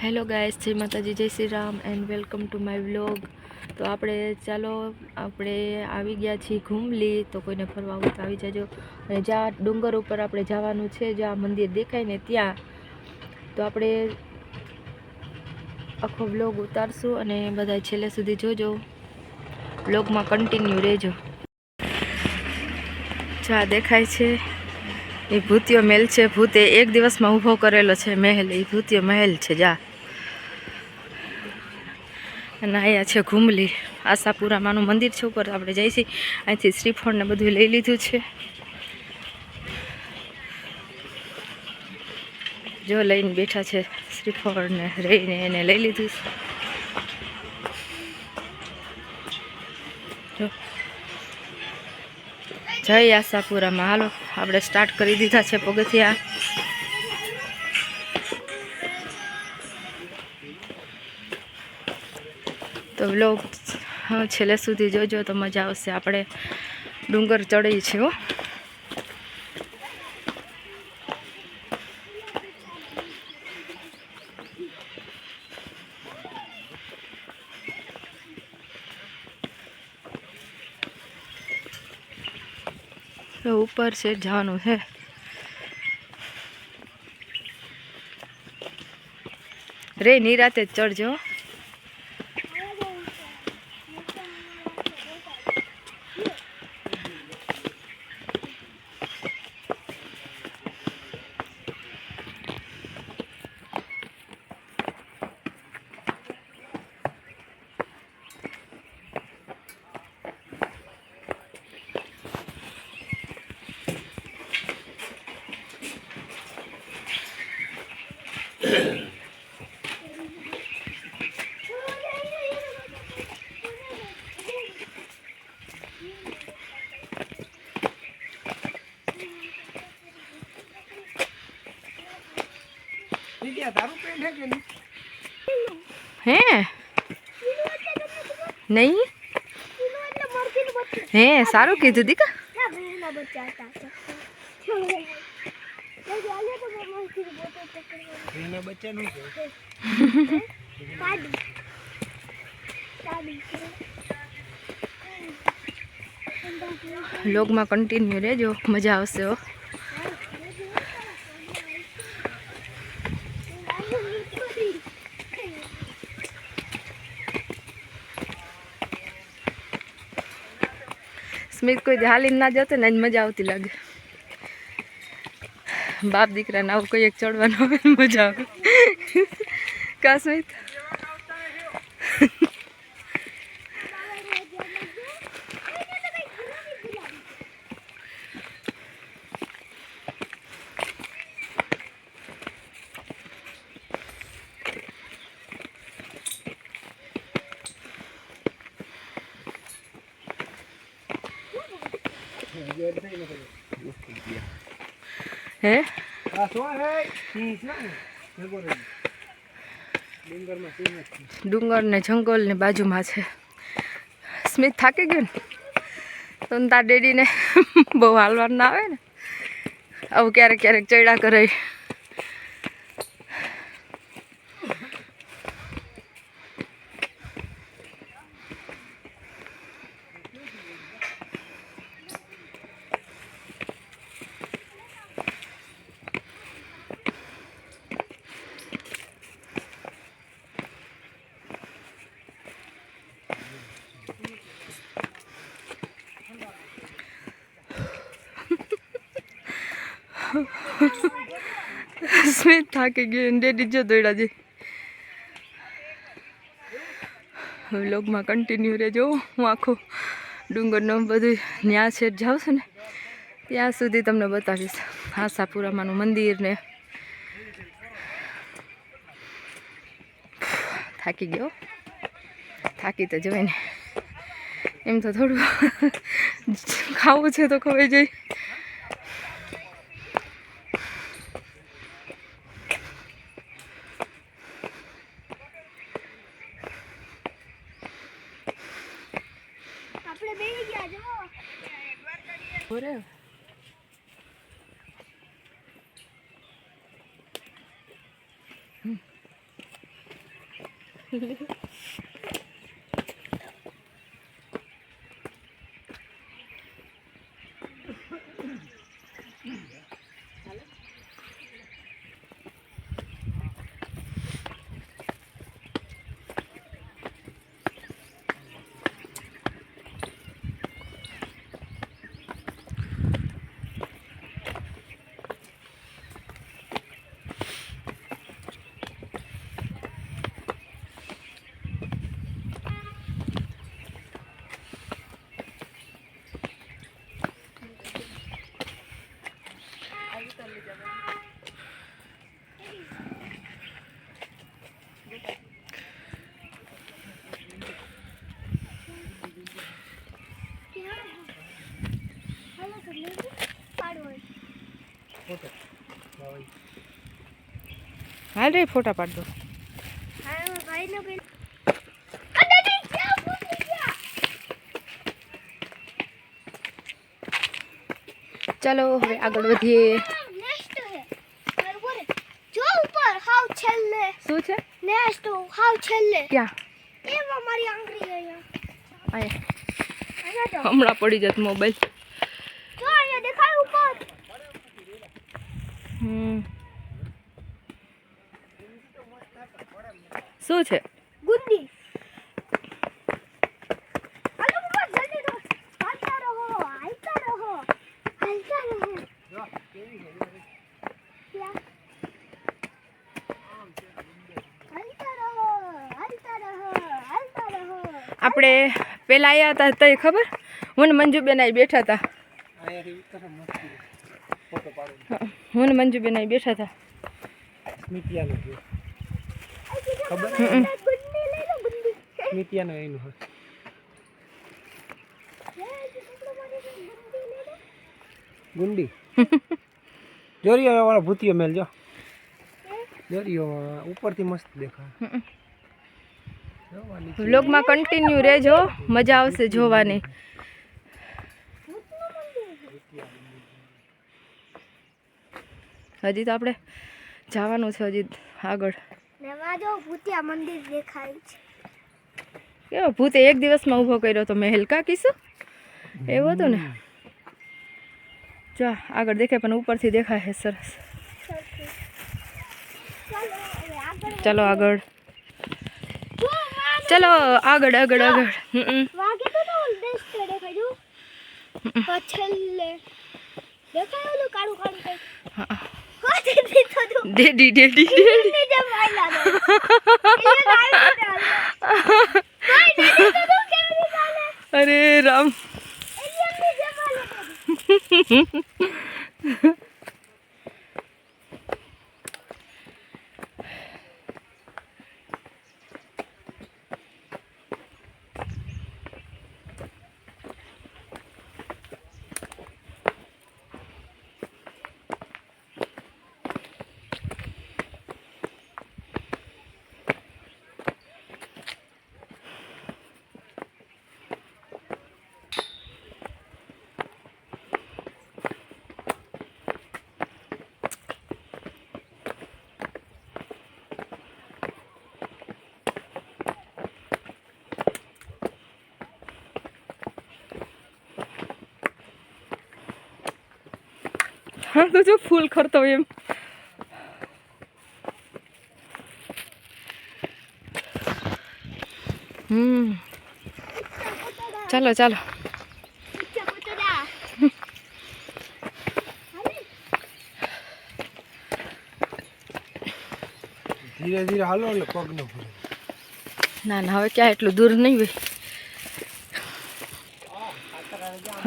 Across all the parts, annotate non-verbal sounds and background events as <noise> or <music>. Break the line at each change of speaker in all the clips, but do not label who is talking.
Hello guys જય માતાજી, જય Shri Ram and welcome to my vlog તો આપણે ચાલો, આપણે આવી ગયા છીએ ઘૂમલી તો કોઈને ફરવા આવું આવી જજો. અને જ્યાં ડુંગર ઉપર આપણે જવાનું છે, જ્યાં મંદિર દેખાય ને ત્યાં, તો આપણે આખો વ્લોગ ઉતારશું અને બધા છેલ્લે સુધી જોજો. વ્લોગમાં કન્ટિન્યુ રહેજો. જ્યાં દેખાય છે એ ભૂતિયો મહેલ છે, ભૂતે એક દિવસમાં ઊભો કરેલો છે મહેલ એ ભૂતિયો મહેલ છે, જા. અને અહીંયા છે ઘુમલી, આશાપુરામાંનું મંદિર છે, ઉપર આપણે જઈશી અહીંથી શ્રીફળને બધું લઈ લીધું છે. જો લઈને બેઠા છે શ્રીફળને રહીને એને લઈ લીધું છે. જય આશાપુરામાં હાલો, આપણે સ્ટાર્ટ કરી દીધા છે પગથિયા. તો વ્લોગ છેલ્લે સુધી જોજો તો મજા આવશે. આપણે ડુંગર ચડી છે હો. તો ઉપર છે જવાનું છે. રે નિરાતે જ ચડજો. હો.
તારું પેન્ટ હે કે નહીં?
હે નહીં હે સારું કીધું દીકા. લોગમાં કન્ટિન્યુ રહેજો મજા આવશે સ્મિત કોઈ હાલીને ના જતો ને મજા આવતી લાગે. બાપ દીકરાને આવું કોઈ એક ચડવાનું મજા આવે. <laughs> કા સ્મિત હે. ડુંગર ને જંગલ ને બાજુમાં છે. સ્મિત થાકી ગયો ને? તો તાર ડેડીને બહુ હાલવાર ના આવે ને? આવું ક્યારેક ક્યારેક ચડ્યા કરે. સ્મિત થાકી ગયો ડેડી જો દોડ્યા જઈ વ્લોગમાં કન્ટિન્યુ રહેજો. હું આખો ડુંગરનો બધું ન્યા છે જાઉં છું ને? ત્યાં સુધી તમને બતાવીશ. આશાપુરામાનું મંદિર ને. થાકી ગયો. થાકી તો જવાય ને. એમ તો થોડું ખાવું છે તો ખવાઈ જાય.
ഒരു Mm-hmm.
હાલ રે ફોટા પાડ દો ચાલો હવે આગળ વધીએ
જો ઉપર હાવ છેલ્લે
શું છે
નેક્સ્ટ હાવ છેલ્લે
ક્યાં
એમાં મારી આંગળી અહીંયા
અહીંયા
અહીંયા તો
હમણાં પડી જત મોબાઈલ
જો અહીંયા દેખાય ઉપર
હમ શું છે
ગુંડી હાલો પપ્પા જલ્દી તો હાલતા રહો હાલતા રહો હાલતા રહો
જો કેવી છે
ત્યાં. હાલતા રહો હાલતા રહો છે? ગુંદી.
આપણે પેલા આવ્યા હતા તઈ ખબર? હું ને મંજુબેન બેઠા હતા. હા, ને મંજુબેન બેઠા હતા
સ્મિતિયાનો છે
આ કીધું
ખબર?
હમ.
ગુંડી લઈ લો ગુંડી
સ્મિતિયાનો એનું હોય
ગુંડી લઈ લો
ગુંડી. જોરિયો વાળો ભૂતિયો મેલ જો. જોરિયો ઉપરથી મસ્ત દેખાય.
વ્લોગમાં કન્ટિન્યુ રહેજો. મજા આવશે જોવાની. હજી તો આપણે જવાનું છે હજી આગળ.
જો ભૂતિયા મંદિર દેખાય છે.
કેવો ભૂતે એક દિવસમાં ઊભો કર્યો તો મહેલ કા કીશું એવું હતું ને? જો આગળ દેખાય પણ ઉપરથી દેખાય છે સરસ.
ચાલો આગળ.
ચલો આગળ આગળ આગળ. હમ
વાગે તો તો બેસ્ટ દેખાય જો આ છેલ્લે દેખાય ઓલું કાળું કાળું કઈ
હા.
હા દીદી તો જો
ડેડી ડેડી ડેડી અરે રામ હા તો જો ફૂલ ખરતો એમ હમ ચાલો ચાલો.
ધીરે ધીરે હાલો એટલે પગ ન ફરે
ના ના હવે ક્યાં એટલું દૂર નહીં હોય.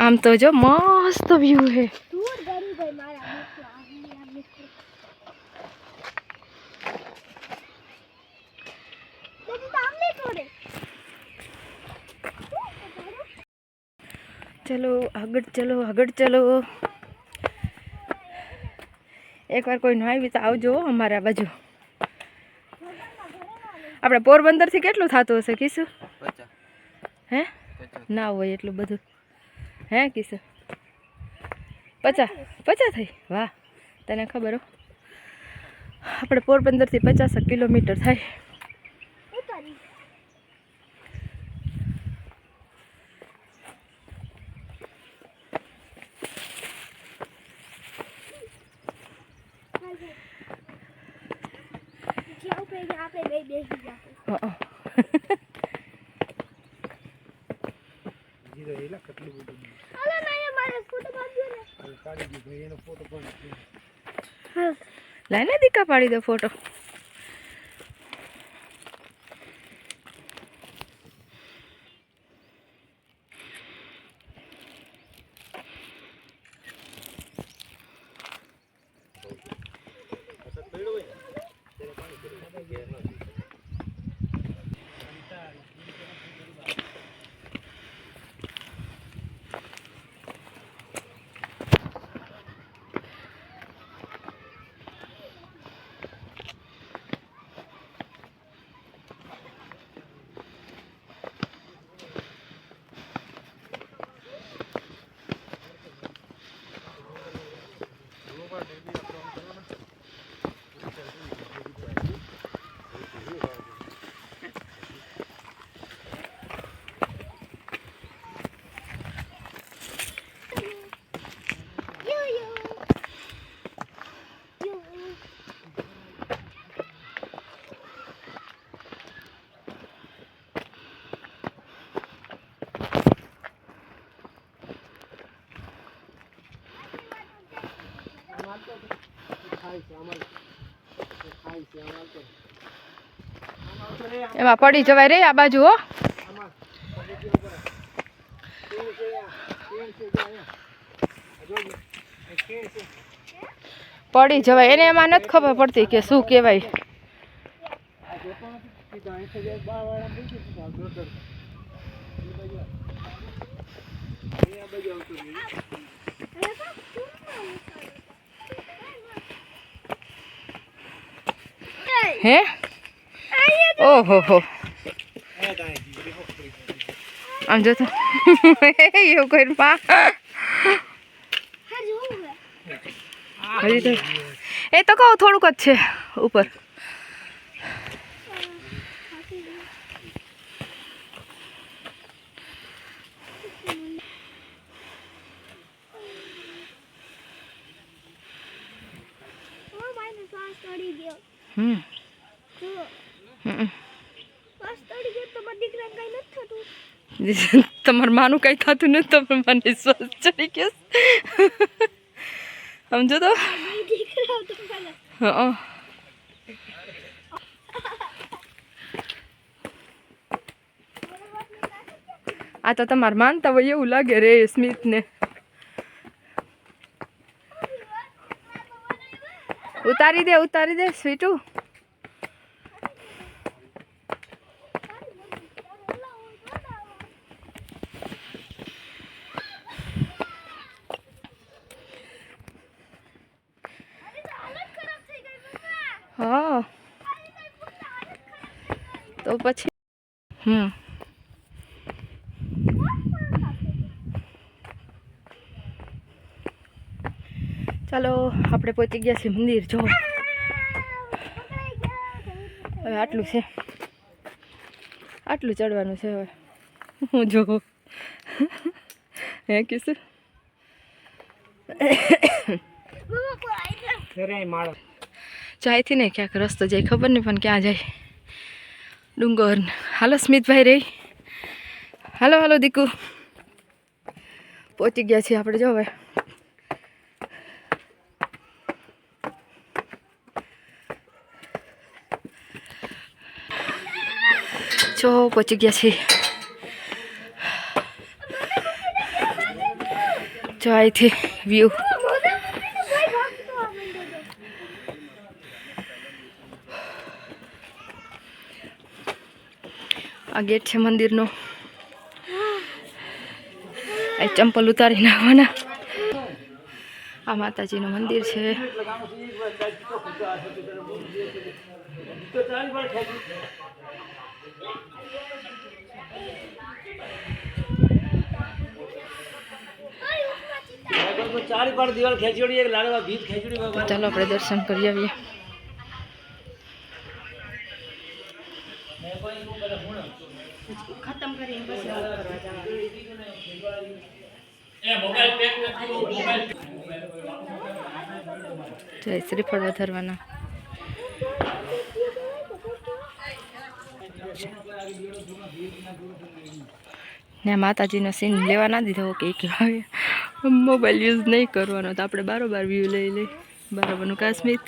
આમ તો જો મસ્ત વ્યૂ હે
દૂર ગરી ગઈ મારા મિત્રો આવી આ મિત્રો દીદી તો આમને તોડે
ચલો આગળ ચલો આગળ ચલો. એકવાર કોઈ ન આવી તો આવજો અમારા બાજુ. આપણે પોરબંદરથી કેટલું થતું હશે કીશું? હે? ના હોય એટલું બધું. હે કીશું? પચાસ. પચાસ થઈ? વાહ તને ખબર હો. આપણે પોરબંદરથી પચાસ કિલોમીટર થાય
ઉતારી જ્યાં ઉપર ગયા આપણે બે બેસી ગયા
હં.
જીરો એલા કેટલું બધું
હાલો ના એ મારે ફોટો પાડજો ને
હવે કાઢી દીધો એનો ફોટો પણ છે.
હા
લાઈને દીકા પાડી દો ફોટો. એમાં પડી જવાય રે આ બાજુ, હો. પડી જવાય એને એમાં નથી ખબર પડતી કે શું કહેવાય
પણ સીધા અહીંથી જે બાર વાળા થઈ ગયું સીધા દોઢ દોઢ. એ બાજુ આ. એ આ બાજુ આવતું રહ્યું.
હે ઓહો, હો. આમ જો તો <laughs> એવું કોઈ પા હજી એ તો કહું થોડુંક જ છે, ઉપર હમ. <laughs> તમારા માનું કંઈ થતું નથી તમે મને શ્વાસ ચડી ગયો સમજો તો? આ તો તમારે માનતા હોય એવું લાગે રે, સ્મિતને. ઉતારી દે ઉતારી દે, સ્વીટું હા તો પછી હમ ચાલો આપણે પહોંચી ગયા છીએ મંદિર જો હવે આટલું છે. આટલું ચડવાનું છે હવે. હું જો હે કીશું. જાયથી ને ક્યાંક રસ્તો જાય, ખબર નહીં પણ ક્યાં જાય. ડુંગર. હાલો, સ્મિતભાઈ રે. હાલો હાલો, દીકુ. પહોંચી ગયા છીએ આપણે જો હવે. જો પહોંચી ગયા છીએ. જો, અહીંથી વ્યૂ આ ગેટ છે મંદિરનો. આ ચંપલ ઉતારી નાખવાના આ માતાજીનું મંદિર છે.
ચારી પાર દિવાલ ખેંચડી એક લાડવા ભીત ખેંચડી બાબા
ચાલો આપણે દર્શન કરી આવીએ. જય શ્રીફળ વધારવાના. ને માતાજીનો સીન લેવા ના દીધો કે હવે મોબાઈલ યુઝ નહીં કરવાનો તો આપણે બારોબાર વ્યૂ લઈ લઈ બરાબરનું કાશ્મીર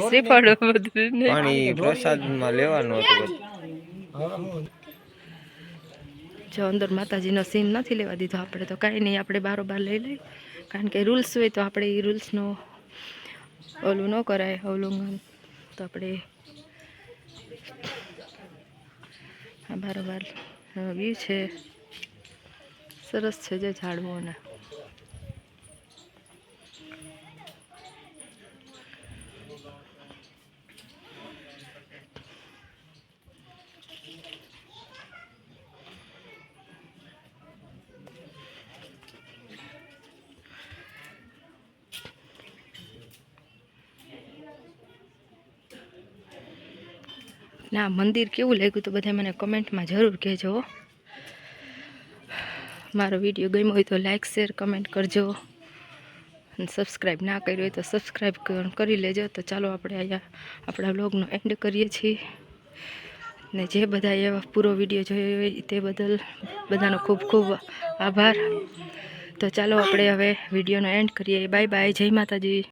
શ્રીફળ બધું
પાણી પ્રસાદમાં લેવાનું હતું
જો અંદર માતાજીનો સીન નથી લેવા દીધો આપણે તો કાંઈ નહીં, આપણે બારોબાર લઈ લઈ કારણ કે રૂલ્સ હોય તો આપણે એ રૂલ્સનો ઓલું ન કરાય અવલંબન તો આપણે આ બારોબાર વ્યૂ છે. સરસ છે જે ઝાડવું ને, મંદિર કેવું લાગ્યું તો બધા મને કમેન્ટમાં જરૂર કહેજો મારો વીડિયો ગમ્યો હોય તો લાઈક શેર કમેન્ટ કરજો. અને સબસ્ક્રાઈબ ના કર્યું હોય તો સબસ્ક્રાઈબ કરી લેજો. તો ચાલો આપણે અહીંયા આપણા વ્લોગનો એન્ડ કરીએ છીએ. ને જે બધા એવા પૂરો વીડિયો જોયો હોય તે બદલ બધાનો ખૂબ ખૂબ આભાર. તો ચાલો આપણે હવે વિડીયોનો એન્ડ કરીએ. Bye bye. જય માતાજી.